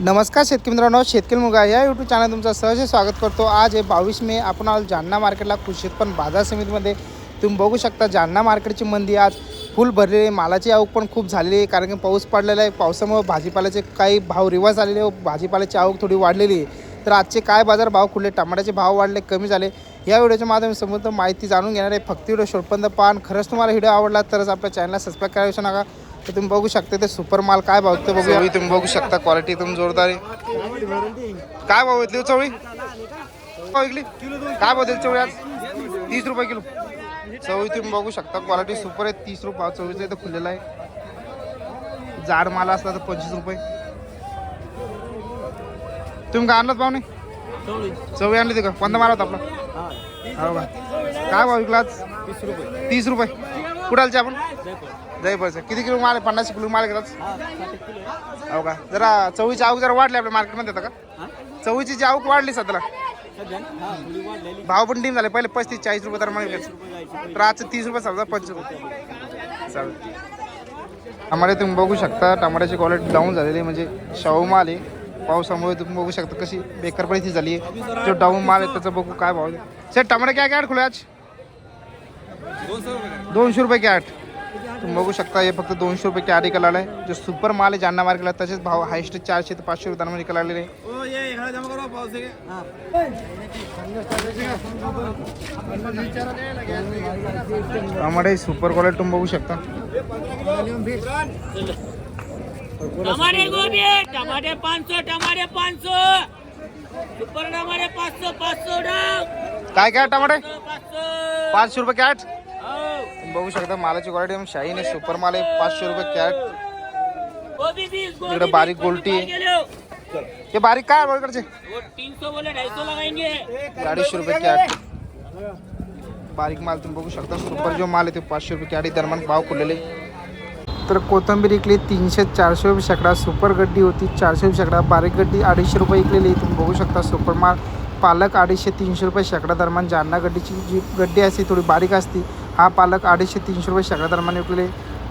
नमस्कार शेतकरी मित्रांनो शेतकरी मुगा या यूट्यूब चॅनल तुमचं सहज स्वागत करतो. आज आहे बावीस मे आपण आज जालना मार्केटला कृषी उत्पन्न बाजार समितीमध्ये. तुम्ही बघू शकता जालना मार्केटची मंदी आज. फुल भरलेली आहे मालाची आवक पण खूप झालेली आहे कारण की पाऊस पडलेला आहे. पावसामुळे भाजीपाल्याचे काही भाव रिवाज झालेले आहे भाजीपाल्याची आवक थोडी वाढलेली आहे. तर आजचे काय बाजार भाव खुलले टमाट्याचे भाव वाढले कमी झाले या व्हिडिओच्या माध्यम समोर माहिती जाणून घेणार आहे. फक्त व्हिडिओ शेवटपर्यंत पाहन खरंच तुम्हाला व्हिडिओ आवडला तरच आपल्या चॅनलला सबस्क्राईब करायचं नका. तर तुम्ही बघू शकता ते सुपर माल काय भाव ते बघू तुम्ही बघू शकता क्वालिटी एकदम जोरदार आहे. काय भाव घेतली हो चवळी? विकली काय भाव दिली चवळी आज? तीस रुपये किलो. चवळी तुम्ही बघू शकता क्वालिटी सुपर आहे. तीस रुपये चवळीचं इथं खुललेला आहे. जाड माल असला तर पंचवीस रुपये. तुम्ही काय आणलं पाहुणे? चवळी आणली होती का? कोणता माल होता आपला? हो का? काय भाव विकला आज? तीस रुपये. तीस रुपये कुठालचे आपण? जयपूरचं किती किलो माल आहे? पन्नास किलो माल घेतात? हो का? जरा चवळीची आवक जरा वाढली आपल्या मार्केटमध्ये येतं का? चवळीची जी आवक वाढली सध्याला. भाव पण डीम झाले. पहिले पस्तीस चाळीस रुपये तर मागे तर आजचं तीस रुपये समजा पंचवीस रुपये. चालेल. टमाटे तुम्ही बघू शकता. टमाट्याची क्वालिटी डाऊन झालेली आहे. म्हणजे शाहू माल आहे. पावसामुळे तुम्ही बघू शकता कशी बेकार परिस्थिती झाली आहे. जो डाऊन माल आहे त्याचा बघू काय भाव आहे. सर टमाटे काय काय खुले आज? दोनशे रुपये. कॅट तुम्ही बघू शकता हे फक्त दोनशे रुपये कॅट निकाल आलाय जो सुपर माल आहे जालना मार्केटला तसेच भाव हायस्ट चारशे ते पाचशे रुपये निकाल आलेले आहे. टमाटे सुपर क्वालिटी तुम्ही बघू शकता. टमाटे गोभी टमाटे टमाटे सुपर टमाटे पाँच सौ पाँच सौ काय काय टमाटे? पाँच सौ पाचशे रुपये कॅट बघू शकता मालाची क्वालिटी एकदम शाईन आहे सुपर माल आहे. पाचशे रुपये कॅट गोभी इकडे बारीक गोलटी. आहे. हे बारीक काय बळकडचे अडीचशे रुपये कॅट बारीक माल तुम्ही बघू शकता. सुपर जो माल आहे ते पाचशे रुपये कॅट दरम्यान भाव खुललेले. तर कोथंबीर इकली तीनशे चारशे रुपये शेकडा. सुपर गड्डी होती चारशे रुपये शेकडा. बारीक गड्डी अडीचशे रुपये इकलेली. तुम्ही बघू शकता सुपर माल. पालक अडीचशे तीनशे रुपये शेकडा दरम्यान. जालना गड्डीची जी गड्डी असते थोडी बारीक असते. हा पालक अडीचशे तीनशे रुपये शेकडा दरम्यान विकलेले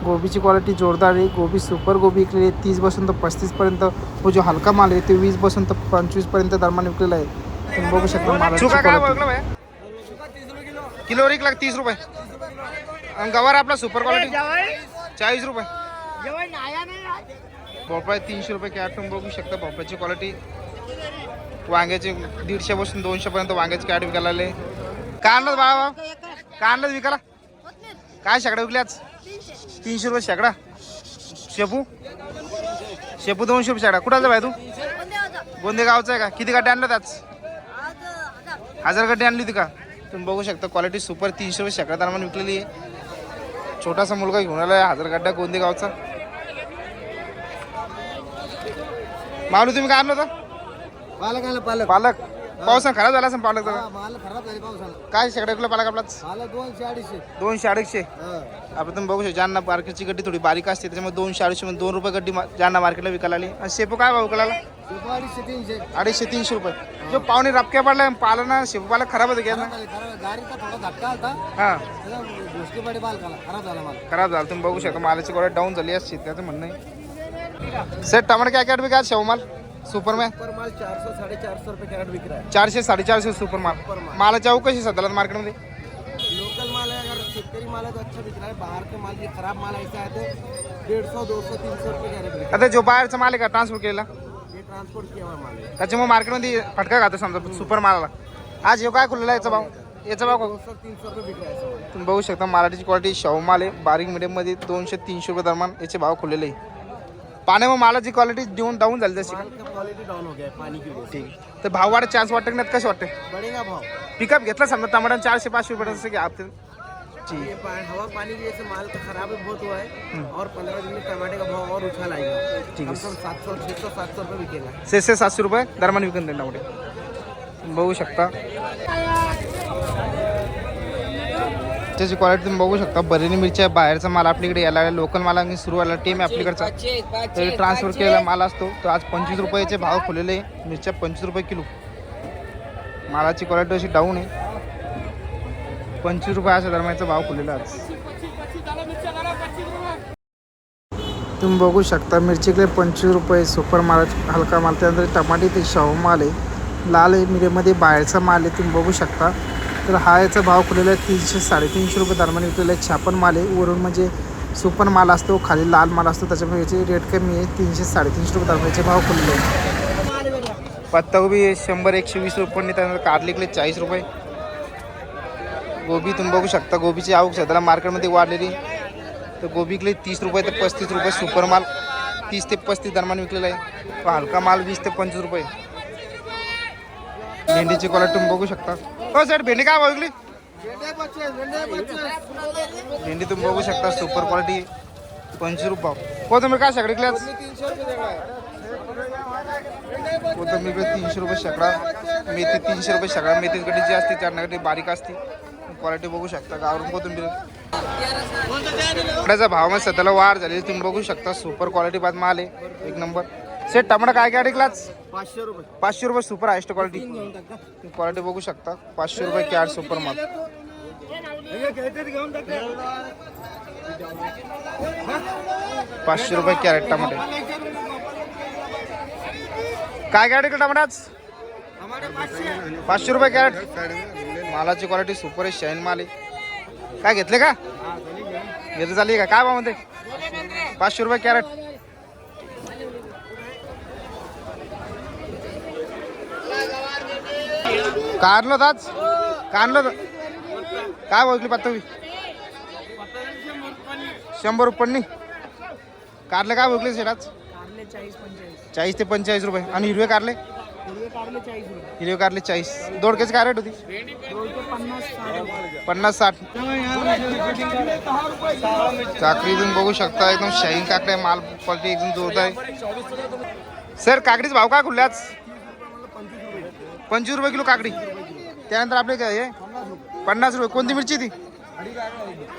गोबीची क्वालिटी जोरदार आहे. गोबी सुपर गोबी विकलेली आहे. तीसपासून तर पस्तीसपर्यंत व जो हलका माल आहे ते वीसपासून तर पंचवीसपर्यंत दरम्यान विकलेला आहे. तुम्ही बघू शकता quality. किलो एक लाख तीस रुपये. आणि गवार आपला सुपर क्वालिटी चाळीस रुपये. भोपळा तीनशे रुपये कॅट तुम्ही बघू शकता भोपळ्याची क्वालिटी वांग्याची दीडशे पासून दोनशे पर्यंत वांग्याची कॅट विकायला आले काय आणलं बाळा. काय आणलं विकायला. काय शेकडा विकले आज तीनशे रुपये शेकडा. शेपू? शेपू दोनशे रुपये शेकडा. कुठाचा बाय तू? गोंदे गावचा आहे का? किती गाठी आणलं त्याच हजार गड्डी आणली होती का? तुम्ही बघू शकता क्वालिटी सुपर तीनशे रुपये शेकडा दरम्यान विकलेली आहे. छोटासा मुलगा घेऊन आलाय हजार गड्डा गोंदे गावचा माऊली तुम्ही काय आणलं होतं? पालक आलं पालक. पालक? पावसा खराब झाला असं पालक हा, माल खराब झाली पावसाला काय शेकडा विकला पालक आपलाच? आलं दोनशे अडीचशे. दोनशे अडीचशे? हा. आपण तुम्ही बघू शकता जालना मार्केटची गड्डी थोडी बारीक असते त्याच्यामुळे दोनशे अडीचशे मध्ये दोन रुपये गड्डी मा- जालना मार्केटला विकायला आली. आणि शेपू काय भाव विकायला? रुपये अडीचशे तीनशे. अडीचशे तीनशे रुपये. जो पाहुणे रपक्या पडला पाला ना शेपू पालक खराब होतं घ्या खराब झाली, खराब गाडीचा थोडा धक्का आलता. हां. त्याला गोष्टी पडे बालकाला खराब झाला माल. खराब झालं तुम्ही बघू शकता मालाची क्वालिटी डाऊन झाली आहे शेतकऱ्याचं म्हणणं आहे. सेट टमाटर काय कॅट विका शेव माल सुपर मॅन सुपर माल चारशे साडेचारशे रुपये कॅरेट विक्री आहे. चारशे साडेचारशे सुपर माल मालाची अवकाश आहे सध्याला मार्केटमध्ये? लोकल माल है अगर शेतकरी माल है तो अच्छा बिक रहा है बाहर के माल ये खराब माल ऐसा है तो डेढ़ सौ दो सौ तीन सौ रुपये कैरेट बिक आता जो बाहेरचा माल आहे का ट्रान्सफर केलेला? ये ट्रांसपोर्ट किया हुआ माल है त्याच्यामुळे मार्केटमध्ये फटका खातो समजा सुपर मालाला आज हे काय खुललेला याचा भाव? याचा भाव दो सौ तीन सौ रुपये बिक रहा है तुम्ही बघू शकता मराठीची क्वालिटी शाहू माल आहे. बारीक मीडियममध्ये दोनशे तीनशे रुपये दरम्यान याचे भाव खुललेले आहे. पाण्यामुळे मालाची क्वालिटी देऊन डाऊन झाली का क्वालिटी डाउन हो गया है पानी की वजह से ठीक. तर भाव वाढ चान्स वाटते की नाही कसे वाटते? बढ़ेगा भाव. पिकअप घेतला समजा टमाटर चारशे पाचशे रुपये जसं की आपण ठीक. ये पा- हवा पानी की वजह से माल का खराब भी बहुत हुआ है और पंद्रह दिन में टमाटे का भाव और उछाल आएगा। ठीक कम है। से कम सात सौ छः सौ सात सौ रुपये बिकेगा। सहाशे सातशे रुपये दरम्यान विकून देईल टमाटे. बघू शकता. त्याची क्वालिटी तुम्ही बघू शकता. बरेली मिरच्या बाहेरचा माल आपल्याकडे यायला लागला लोकल माल आणि सुरू व्हायला टीम आहे आपल्याकडचा तरी ट्रान्सफर केलेला माल असतो. तो आज पंचवीस रुपयाचे भाव खुलेले मिरच्या पंचवीस रुपये किलो. मालाची क्वालिटी अशी डाऊन आहे. पंचवीस रुपये अशा दरम्यानचा भाव खुलेला आज. तुम्ही बघू शकता मिरचीकडे पंचवीस रुपये सुपर माल हलका माल त्यानंतर टमाटे ते शाहू माल आहे. लाल आहे मिरेमध्ये बाहेरचा माल आहे तुम्ही बघू शकता. तर हा याचा भाव खुलेला आहे तीनशे साडेतीनशे रुपये दरम्यान विकलेला आहे. छापन माल आहे. वरून म्हणजे सुपर माल असतो खाली लाल माल असतो त्याच्यामुळे याचे रेट कमी आहे. तीनशे साडेतीनशे रुपये दरम्यान याचे भाव खुलेले आहे पत्तागोबी शंभर एकशे वीस रुपये त्यानंतर कारलिकले चाळीस रुपये. गोबी तुम्ही बघू शकता गोबीची आवक सध्याला मार्केटमध्ये वाढलेली तर गोबीकडे तीस रुपये ते पस्तीस रुपये सुपर माल. तीस ते पस्तीस दरम्यान विकलेला आहे. हलका माल वीस ते पंचवीस रुपये. भेंडीची क्वालिटी तुम्ही बघू शकता. हो सर भेंडी काय बघली भेंडी तुम्ही बघू शकता सुपर क्वालिटी पंचवीस रुपये भाव. तुम्ही काय सगळे क्लास तीनशे तुम्ही तीनशे रुपये शेकडा मेथी तीनशे रुपये शेकडा. मेथी गडी जी असते चारणागडी बारीक असते. क्वालिटी बघू शकता गावरून कोथंबीर. कपड्याचा भाव मग सध्याला वाढ झाली तुम्ही बघू शकता सुपर क्वालिटी बाद माल आहे. एक नंबर सेट टमाटा काय काय टिकलाच पाचशे रुपये. पाचशे रुपये सुपर हायस्ट क्वालिटी क्वालिटी बघू शकता. पाचशे रुपये कॅट सुपर माल पाचशे रुपये कॅरेट टमाटे. काय काय टिकल टमाटाच टमाटे पाचशे पाचशे रुपये कॅरेट मालाची क्वालिटी सुपर आहे शाईन माल आहे. काय घेतले का? घेतले झाली का? काय भाव म्हणते? पाचशे रुपये कॅरेट होतं आज? होतं काय बघली पातळी शंभर रुपये कारले काय बघले सेट आज? चाळीस ते पंचेचाळीस रुपये. आणि हिरवे कारले हिरवे कारले चाळीस दोडक्याची काय रेट होती? पन्नास साठ. काकडी तुम्ही बघू शकता एकदम शाईन काकडी माल क्वालिटी एकदम जोरदार आहे. सर काकडीचा भाव काय खुलले आज? पंचवीस रुपये किलो काकडी. त्यानंतर आपले काय हे? पन्नास रुपये. कोणती मिरची ती?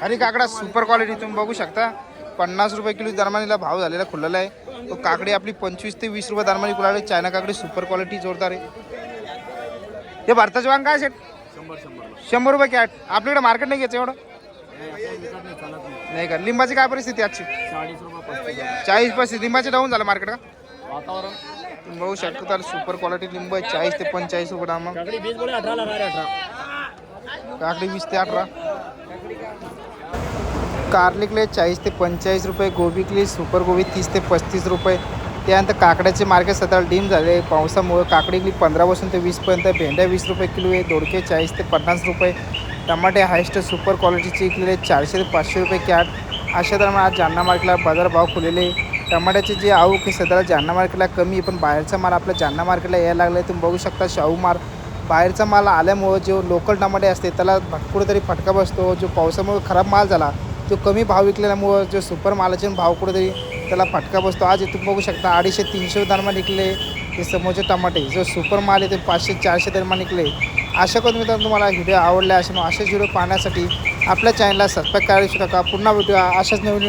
हरी काकडा. सुपर क्वालिटी तुम्ही बघू शकता. पन्नास रुपये किलो दरम्यानीला भाव झालेला खुललेला आहे. तो काकडी आपली पंचवीस ते वीस रुपये दरम्यानी कुलाली चायना काकडी सुपर क्वालिटी जोरदार आहे. हे भारताचे वांग काय सेट शंभर रुपये कॅट आपल्याकडे मार्केट नाही घ्यायचं एवढं? नाही का? लिंबाची काय परिस्थिती आजची? चाळीस पस्तीस. लिंबाचे डाऊन झालं मार्केट का? वातावरण. बघू शकता तर सुपर क्वालिटी लिंब आहे चाळीस ते पंचेचाळीस रुपये दाम. काकडी वीस ते अठरा. कारलिकले चाळीस ते पंचेचाळीस रुपये गोबीकली सुपर गोबी तीस ते पस्तीस रुपये. त्यानंतर काकड्याचे मार्केट सध्या डीम झाले पावसामुळे काकडीकली पंधरापासून ते वीसपर्यंत भेंड्या वीस रुपये किलो आहे दोडके चाळीस ते पन्नास रुपये. टमाटे हायस्ट सुपर क्वालिटीचे विकलेले चारशे ते पाचशे रुपये कॅट अशा दरम्यान आज जालना मार्केटला बाजारभाव खुलेले. टमाट्याचे जे आवक आहे सध्याला जालना मार्केटला कमी आहे पण बाहेरचा माल आपल्या जालना मार्केटला यायला लागला आहे तुम्ही बघू शकता शाहू माल. बाहेरचा माल आल्यामुळं जो लोकल टमाटे असते त्याला कुठेतरी फटका बसतो. जो पावसामुळे खराब माल झाला तो कमी भाव विकल्यामुळं जो सुपर मालाचे भाव कुठेतरी त्याला फटका बसतो. आज तुम्ही बघू शकता अडीचशे तीनशे दरम्यान निघले ते समोरचे टमाटे. जो सुपर माल आहे ते पाचशे चारशे दरम्यान निघले. आशा करून मित्रांनो तुम्हाला व्हिडिओ आवडला असेल असेच व्हिडिओ पाहण्यासाठी आपल्या चॅनलला सबस्क्राईब करायला शकता नका. पुन्हा व्हिडिओ अशाच नवीन